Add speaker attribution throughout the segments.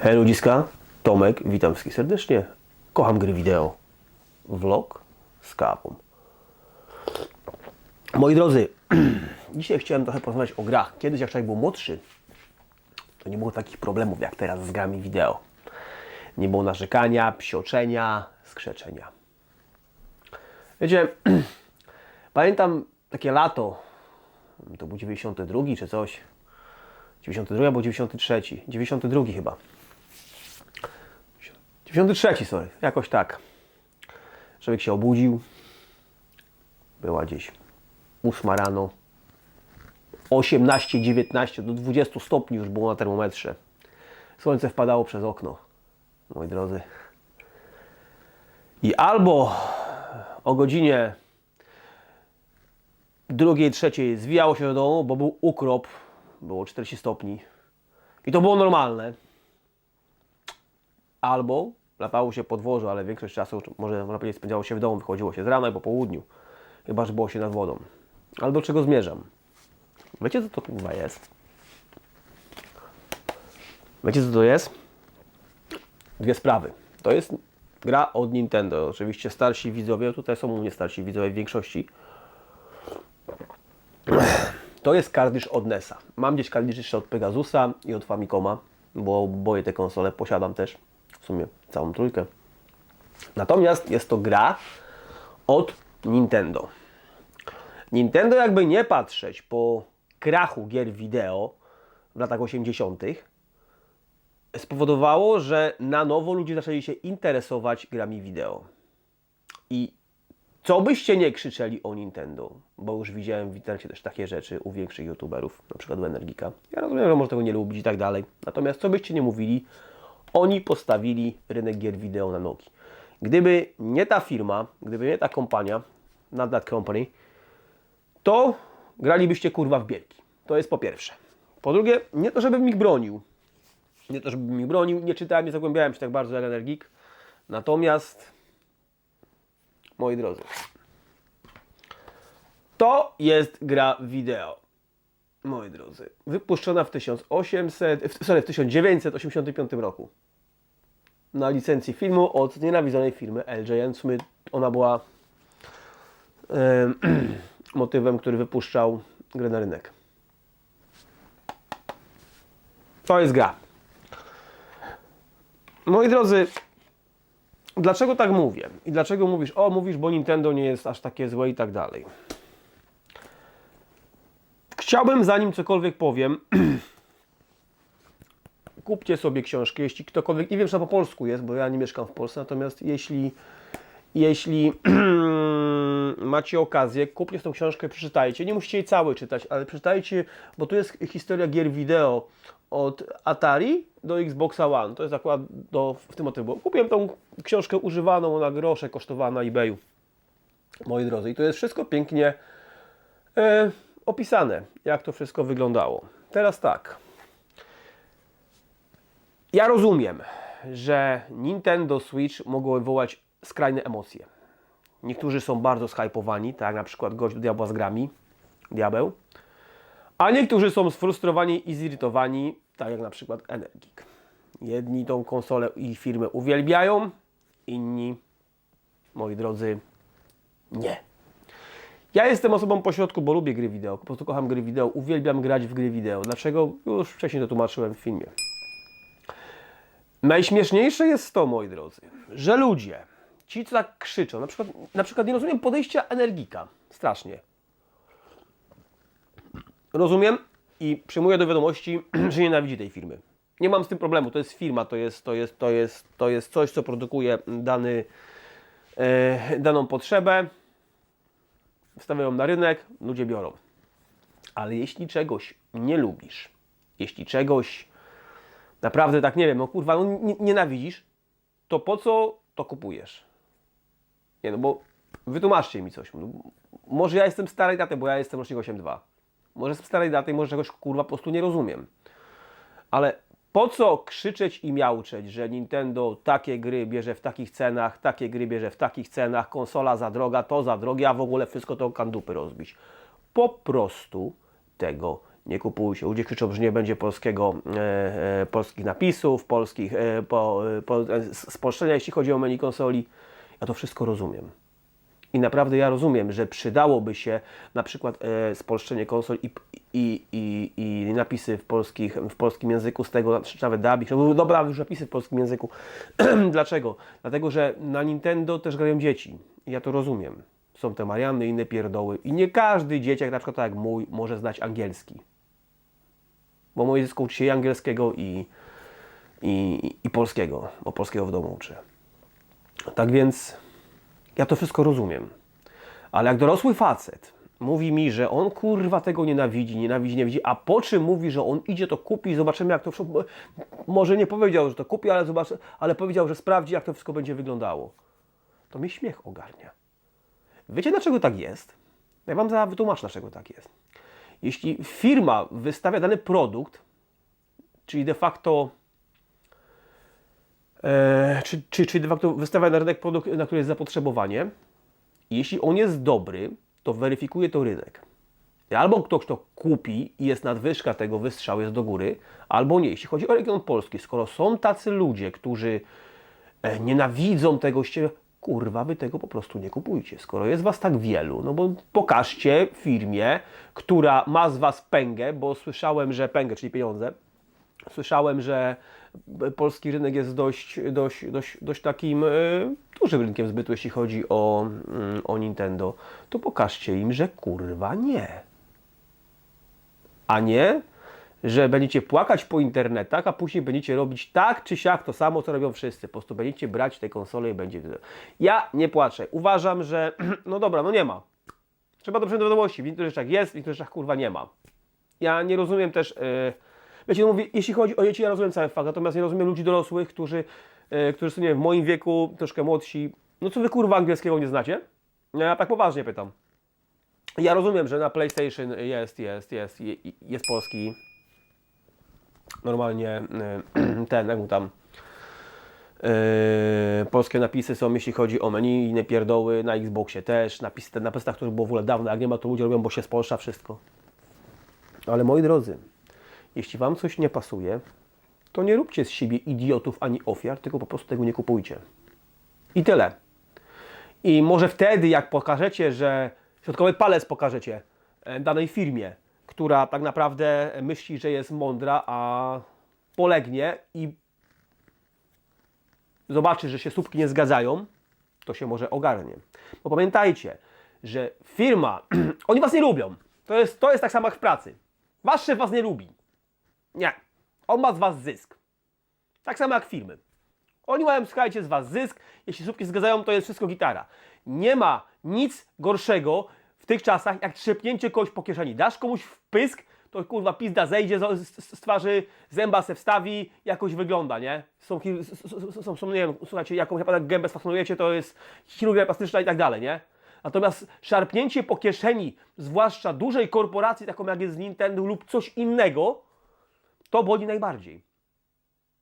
Speaker 1: Hej ludziska, Tomek, witam wszystkich serdecznie. Kocham gry wideo. Vlog z kawą. Moi drodzy, dzisiaj chciałem trochę porozmawiać o grach. Kiedyś jak człowiek był młodszy, to nie było takich problemów jak teraz z grami wideo. Nie było narzekania, psioczenia, skrzeczenia. Wiecie, pamiętam takie lato, to był 92 czy coś. 92 albo 93. 92 chyba. 93, sorry, jakoś tak. Człowiek się obudził. Była gdzieś 8 rano. 18, 19 do 20 stopni już było na termometrze. Słońce wpadało przez okno, moi drodzy. I albo o godzinie drugiej, trzeciej zwijało się do domu, bo był ukrop, było 40 stopni. I to było normalne. Albo lapało się podwórzu, ale większość czasu, może powiedzieć, spędzało się w domu, wychodziło się z rana i po południu. Chyba, że było się nad wodą. Ale do czego zmierzam? Wiecie, co to kurwa jest? Wiecie, co to jest? Dwie sprawy. To jest gra od Nintendo. Oczywiście starsi widzowie, tutaj są u mnie starsi widzowie w większości. To jest kardysz od NES-a. Mam gdzieś kardysz jeszcze od Pegasusa i od Famicoma, bo boję te konsole, posiadam też w sumie całą trójkę. Natomiast jest to gra od Nintendo. Nintendo jakby nie patrzeć po krachu gier wideo w latach 80. spowodowało, że na nowo ludzie zaczęli się interesować grami wideo. I co byście nie krzyczeli o Nintendo, bo już widziałem w internecie też takie rzeczy u większych youtuberów, na przykład u Energika. Ja rozumiem, że może tego nie lubić i tak dalej. Natomiast co byście nie mówili, oni postawili rynek gier wideo na nogi. Gdyby nie ta firma, gdyby nie ta kompania, not company, to gralibyście kurwa w bierki. To jest po pierwsze. Po drugie, nie to, żebym ich bronił. Nie to, żebym ich bronił, nie czytałem, nie zagłębiałem się tak bardzo jak Energik. Natomiast moi drodzy. To jest gra wideo. Moi drodzy. Wypuszczona w 1800, w- sorry, w 1985 roku. Na licencji filmu od nienawidzonej firmy LJN. W ona była em, motywem, który wypuszczał grę na rynek. To jest gra. Moi drodzy, Dlaczego tak mówię? I dlaczego mówisz, o mówisz, bo Nintendo nie jest aż takie złe i tak dalej. Chciałbym, zanim cokolwiek powiem, kupcie sobie książkę, jeśli ktokolwiek, nie wiem, czy ona po polsku jest, bo ja nie mieszkam w Polsce, natomiast jeśli, jeśli macie okazję, kupcie tą książkę, przeczytajcie. Nie musicie jej całej czytać, ale przeczytajcie, bo tu jest historia gier wideo od Atari do Xboxa One. To jest akurat do, w tym motywie. Kupiłem tą książkę używaną na grosze, kosztowała na eBayu. Moi drodzy, i to jest wszystko pięknie e, opisane, jak to wszystko wyglądało. Teraz tak. Ja rozumiem, że Nintendo Switch mogło wywołać skrajne emocje. Niektórzy są bardzo shypowani, tak na przykład gość do diabła z grami, diabeł. A niektórzy są sfrustrowani i zirytowani, tak jak na przykład Energik. Jedni tą konsolę i firmę uwielbiają, inni, moi drodzy, nie. Ja jestem osobą pośrodku, bo lubię gry wideo, po prostu kocham gry wideo, uwielbiam grać w gry wideo. Dlaczego? Już wcześniej to tłumaczyłem w filmie. Najśmieszniejsze jest to, moi drodzy, że ludzie, ci co tak krzyczą, na przykład, na przykład nie rozumiem podejścia Energika, strasznie. Rozumiem i przyjmuję do wiadomości, że nienawidzi tej firmy. Nie mam z tym problemu, to jest firma, to jest, to jest, to jest, to jest coś, co produkuje dany, e, daną potrzebę, wstawiają na rynek, ludzie biorą. Ale jeśli czegoś nie lubisz, jeśli czegoś naprawdę tak, nie wiem, no kurwa, no, nie- nienawidzisz, to po co to kupujesz? Nie no, bo wytłumaczcie mi coś. No, Może ja jestem starej daty, bo ja jestem rocznik 8.2. Może jestem starej daty może czegoś kurwa po prostu nie rozumiem. Ale po co krzyczeć i miauczeć, że Nintendo takie gry bierze w takich cenach, takie gry bierze w takich cenach, konsola za droga, to za drogie, a w ogóle wszystko to kandupy rozbić. Po prostu tego nie kupujcie. Ludzie krzyczą, że nie będzie polskiego, e, e, polskich napisów, polskich e, po, e, po, e, spolszczenia, jeśli chodzi o menu konsoli. Ja to wszystko rozumiem. I naprawdę ja rozumiem, że przydałoby się na przykład e, spolszczenie konsol i, i, i, i napisy w, polskich, w polskim języku z tego, czy nawet dubbing. No, dobra, już napisy w polskim języku. Dlaczego? Dlatego, że na Nintendo też grają dzieci. Ja to rozumiem. Są te Marianny i inne pierdoły. I nie każdy dzieciak, na przykład tak jak mój, może znać angielski. Bo mój dziecko uczy się angielskiego i, i, i polskiego, bo polskiego w domu uczy. Tak więc ja to wszystko rozumiem. Ale jak dorosły facet mówi mi, że on kurwa tego nienawidzi, nienawidzi, nienawidzi, a po czym mówi, że on idzie to kupi, zobaczymy jak to wszystko... Może nie powiedział, że to kupi, ale, zobaczy, ale powiedział, że sprawdzi jak to wszystko będzie wyglądało. To mnie śmiech ogarnia. Wiecie dlaczego tak jest? Ja Wam zaraz wytłumaczę dlaczego tak jest. Jeśli firma wystawia dany produkt, czyli de facto E, czy, czy, czy de facto wystawia na rynek produkt, na który jest zapotrzebowanie. Jeśli on jest dobry, to weryfikuje to rynek. Albo ktoś to kupi i jest nadwyżka tego, wystrzał jest do góry, albo nie. Jeśli chodzi o region polski, skoro są tacy ludzie, którzy e, nienawidzą tego ściele, kurwa, wy tego po prostu nie kupujcie. Skoro jest was tak wielu, no bo pokażcie firmie, która ma z was pęgę, bo słyszałem, że pęgę, czyli pieniądze, Słyszałem, że polski rynek jest dość, dość, dość, dość takim e, dużym rynkiem zbytu, jeśli chodzi o, mm, o Nintendo. To pokażcie im, że kurwa nie. A nie, że będziecie płakać po internetach, a później będziecie robić tak czy siak to samo, co robią wszyscy. Po prostu będziecie brać te konsole i będzie. Ja nie płaczę. Uważam, że no dobra, no nie ma. Trzeba to przyjąć do wiadomości. W niektórych rzeczach jest, w niektórych rzeczach kurwa nie ma. Ja nie rozumiem też. Yy, Wiecie, no mówię, jeśli chodzi o dzieci, ja rozumiem cały fakt, natomiast nie rozumiem ludzi dorosłych, którzy, e, którzy są, nie wiem, w moim wieku, troszkę młodsi. No co wy kurwa angielskiego nie znacie? Ja tak poważnie pytam. Ja rozumiem, że na PlayStation jest, jest, jest, je- jest polski normalnie e, ten, jak mu tam e, polskie napisy są, jeśli chodzi o menu inne pierdoły, na Xboxie też, napisy te na pestach, które było w ogóle dawno, jak nie ma, to ludzie robią, bo się spolsza wszystko. Ale moi drodzy, jeśli Wam coś nie pasuje, to nie róbcie z siebie idiotów ani ofiar, tylko po prostu tego nie kupujcie. I tyle. I może wtedy, jak pokażecie, że środkowy palec pokażecie e, danej firmie, która tak naprawdę myśli, że jest mądra, a polegnie i zobaczy, że się słupki nie zgadzają, to się może ogarnie. Bo pamiętajcie, że firma, oni Was nie lubią. To jest, to jest tak samo jak w pracy. Wasz szef Was nie lubi. Nie. On ma z Was zysk. Tak samo jak firmy. Oni mają, słuchajcie, z Was zysk. Jeśli słupki zgadzają, to jest wszystko gitara. Nie ma nic gorszego w tych czasach, jak trzepnięcie kogoś po kieszeni. Dasz komuś pysk, to kurwa pizda zejdzie z, z, z twarzy, zęba se wstawi, jakoś wygląda, nie? Są, są, są nie wiem, słuchajcie, jaką chyba tak gębę sfascynujecie, to jest chirurgia plastyczna i tak dalej, nie? Natomiast szarpnięcie po kieszeni, zwłaszcza dużej korporacji, taką jak jest Nintendo lub coś innego, to boli najbardziej.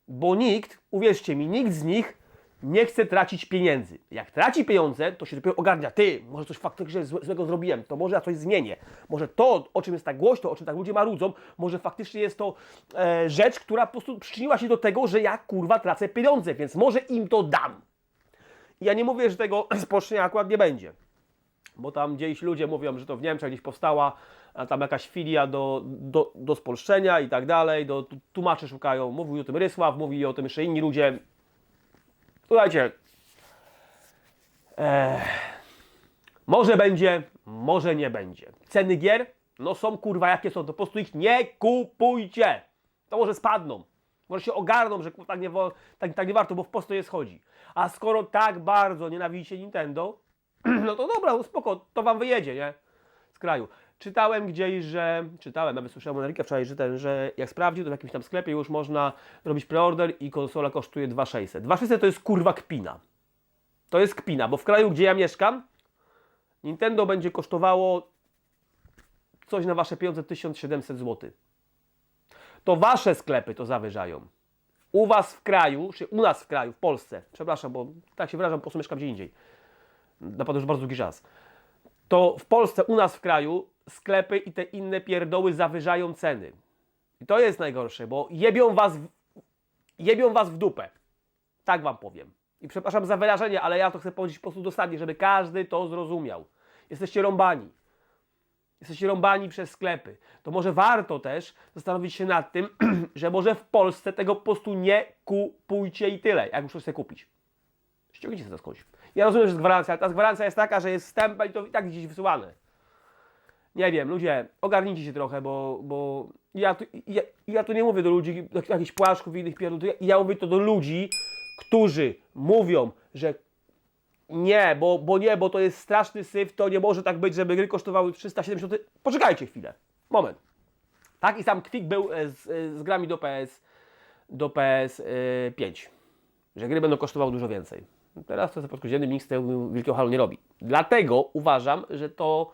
Speaker 1: Bo nikt, uwierzcie mi, nikt z nich nie chce tracić pieniędzy. Jak traci pieniądze, to się dopiero ogarnia. Ty, może coś faktycznie złe- złego zrobiłem, to może ja coś zmienię. Może to, o czym jest tak głośno, o czym tak ludzie marudzą, może faktycznie jest to e, rzecz, która po prostu przyczyniła się do tego, że ja kurwa tracę pieniądze, więc może im to dam. Ja nie mówię, że tego spocznienia akurat nie będzie bo tam gdzieś ludzie mówią, że to w Niemczech gdzieś powstała tam jakaś filia do, do, do spolszczenia i tak dalej, do tłumaczy szukają, mówił o tym Rysław, mówi o tym jeszcze inni ludzie. Słuchajcie, może będzie, może nie będzie. Ceny gier, no są kurwa jakie są, to po prostu ich nie kupujcie. To może spadną. Może się ogarną, że tak nie, tak, tak nie warto, bo w prostu jest chodzi. A skoro tak bardzo nienawidzicie Nintendo, no to dobra, no spoko, to wam wyjedzie, nie? Z kraju. Czytałem gdzieś, że, czytałem, nawet słyszałem Enrika wczoraj, że, ten, że jak sprawdził, to w jakimś tam sklepie już można robić preorder i konsola kosztuje 2600. 2600 to jest kurwa kpina. To jest kpina, bo w kraju, gdzie ja mieszkam, Nintendo będzie kosztowało coś na wasze pieniądze 1700 zł. To wasze sklepy to zawyżają. U was w kraju, czy u nas w kraju, w Polsce, przepraszam, bo tak się wyrażam, po prostu mieszkam gdzie indziej. Naprawdę już bardzo długi czas. To w Polsce, u nas w kraju, sklepy i te inne pierdoły zawyżają ceny. I to jest najgorsze, bo jebią was w, jebią was w dupę. Tak wam powiem. I przepraszam za wyrażenie, ale ja to chcę powiedzieć po prostu dosadnie, żeby każdy to zrozumiał. Jesteście rąbani. Jesteście rąbani przez sklepy. To może warto też zastanowić się nad tym, że może w Polsce tego po prostu nie kupujcie i tyle, jak muszę sobie kupić. Ściągnijcie to skądś. Ja rozumiem, że jest gwarancja, ale ta gwarancja jest taka, że jest stempel i to i tak gdzieś wysyłane. Nie wiem, ludzie, ogarnijcie się trochę, bo, bo ja, tu, ja, ja tu nie mówię do ludzi, do jakichś płaszków i innych pierdół, ja, ja mówię to do ludzi, którzy mówią, że nie, bo, bo nie, bo to jest straszny syf, to nie może tak być, żeby gry kosztowały 370. Poczekajcie chwilę. Moment. Taki sam kwik był e, z, e, z grami do PS do PS5. Że gry będą kosztowały dużo więcej. Teraz to podkodzienny nikt z tego wielkiego halu nie robi. Dlatego uważam, że to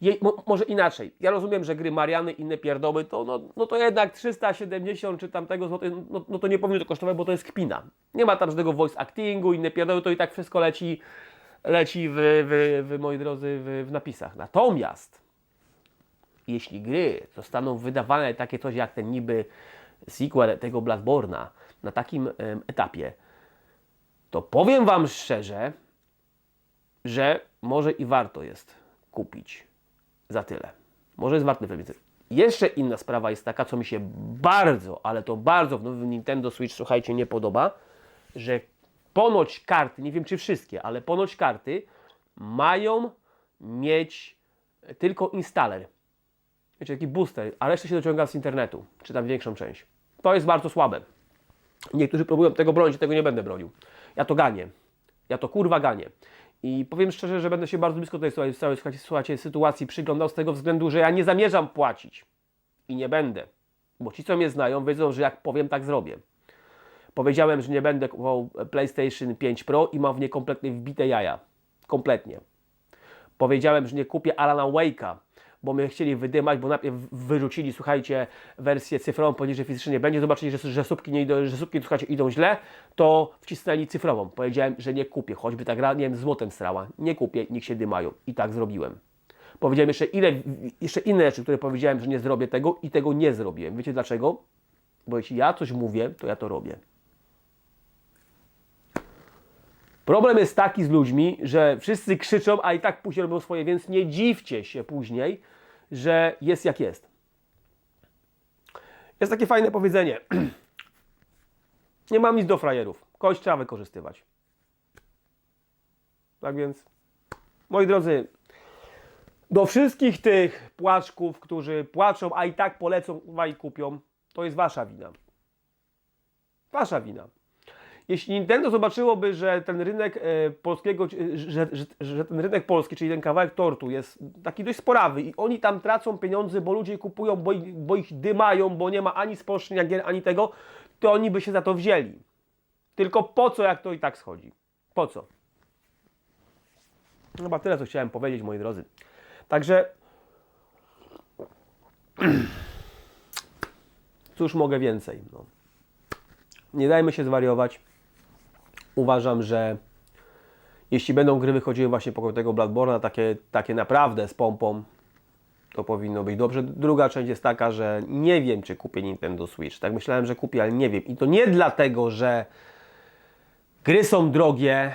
Speaker 1: je, mo, może inaczej. Ja rozumiem, że gry Mariany inne pierdoły, to, no, no to jednak 370 czy tamtego złotych, no, no to nie powinno to kosztować, bo to jest kpina. Nie ma tam żadnego voice actingu, inne pierdoły, to i tak wszystko leci, leci w, w, w moi drodzy, w, w napisach. Natomiast jeśli gry zostaną wydawane takie coś jak ten niby sequel tego Bloodborne'a na takim em, etapie, to powiem Wam szczerze, że może i warto jest kupić za tyle. Może jest warto więcej. Jeszcze inna sprawa jest taka, co mi się bardzo, ale to bardzo w nowym Nintendo Switch, słuchajcie, nie podoba, że ponoć karty, nie wiem czy wszystkie, ale ponoć karty mają mieć tylko installer. Wiecie, taki booster, a resztę się dociąga z internetu, czy tam większą część. To jest bardzo słabe. Niektórzy próbują tego bronić, tego nie będę bronił. Ja to ganię. Ja to kurwa ganię. I powiem szczerze, że będę się bardzo blisko tej całej, całej słuchajcie, sytuacji przyglądał z tego względu, że ja nie zamierzam płacić. I nie będę. Bo ci, co mnie znają, wiedzą, że jak powiem, tak zrobię. Powiedziałem, że nie będę kupował PlayStation 5 Pro i mam w nie kompletnie wbite jaja. Kompletnie. Powiedziałem, że nie kupię Alana Wake'a, bo mnie chcieli wydymać, bo najpierw wyrzucili, słuchajcie, wersję cyfrową, powiedzieli, że fizycznie nie będzie, zobaczyli, że, że słupki, nie idą, że słupki, słuchajcie, idą źle, to wcisnęli cyfrową. Powiedziałem, że nie kupię, choćby ta gra, nie wiem, złotem strała. Nie kupię, niech się dymają. I tak zrobiłem. Powiedziałem jeszcze, ile, jeszcze inne rzeczy, które powiedziałem, że nie zrobię tego i tego nie zrobiłem. Wiecie dlaczego? Bo jeśli ja coś mówię, to ja to robię. Problem jest taki z ludźmi, że wszyscy krzyczą, a i tak później robią swoje, więc nie dziwcie się później, że jest jak jest. Jest takie fajne powiedzenie. Nie mam nic do frajerów. Kość trzeba wykorzystywać. Tak więc, moi drodzy, do wszystkich tych płaczków, którzy płaczą, a i tak polecą i kupią, to jest wasza wina. Wasza wina. Jeśli Nintendo zobaczyłoby, że ten rynek e, polskiego, e, że, że, że ten rynek polski, czyli ten kawałek tortu jest taki dość sporawy i oni tam tracą pieniądze, bo ludzie kupują, bo ich, bo ich dymają, bo nie ma ani spolszczenia gier, ani tego, to oni by się za to wzięli. Tylko po co, jak to i tak schodzi? Po co? No chyba tyle, co chciałem powiedzieć, moi drodzy. Także cóż mogę więcej? No. Nie dajmy się zwariować. Uważam, że jeśli będą gry wychodziły właśnie po tego Bloodborne'a, takie, takie naprawdę z pompą, to powinno być dobrze. Druga część jest taka, że nie wiem, czy kupię Nintendo Switch. Tak myślałem, że kupię, ale nie wiem. I to nie dlatego, że gry są drogie,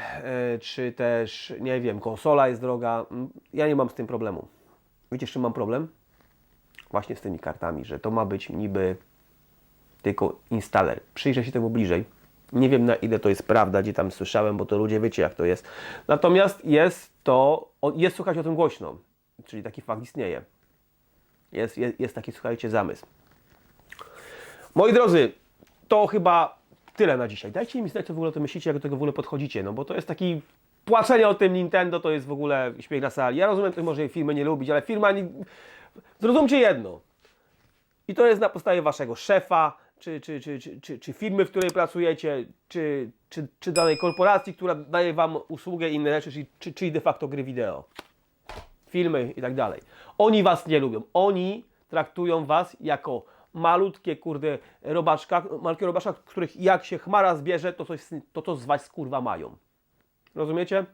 Speaker 1: yy, czy też, nie wiem, konsola jest droga. Mm, Ja nie mam z tym problemu. Wiecie, z czym mam problem? Właśnie z tymi kartami, że to ma być niby tylko installer. Przyjrzę się temu bliżej. Nie wiem na ile to jest prawda, gdzie tam słyszałem, bo to ludzie wiecie jak to jest. Natomiast jest to, jest słuchać o tym głośno, czyli taki fakt istnieje. Jest, jest, jest taki, słuchajcie, zamysł. Moi drodzy, to chyba tyle na dzisiaj. Dajcie mi znać, co w ogóle o tym myślicie, jak do tego w ogóle podchodzicie, no bo to jest taki płaczenie o tym Nintendo, to jest w ogóle śmiech na sali. Ja rozumiem, że może firmy nie lubić, ale firma nie... Zrozumcie jedno, i to jest na podstawie waszego szefa, czy, czy, czy, czy, czy, firmy, w której pracujecie, czy, czy, czy danej korporacji, która daje wam usługę i inne rzeczy, czyli, czy, czyli de facto gry wideo, filmy i tak dalej. Oni was nie lubią. Oni traktują was jako malutkie, kurde, robaczka, malutkie robaczka, których jak się chmara zbierze, to coś, to, to z was kurwa mają. Rozumiecie?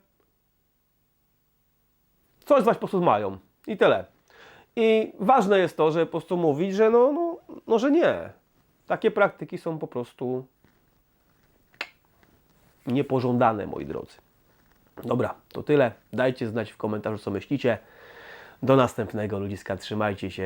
Speaker 1: Coś z was po prostu mają. I tyle. I ważne jest to, że po prostu mówić, że no, no, no że nie. Takie praktyki są po prostu niepożądane, moi drodzy. Dobra, to tyle. Dajcie znać w komentarzu, co myślicie. Do następnego ludziska. Trzymajcie się.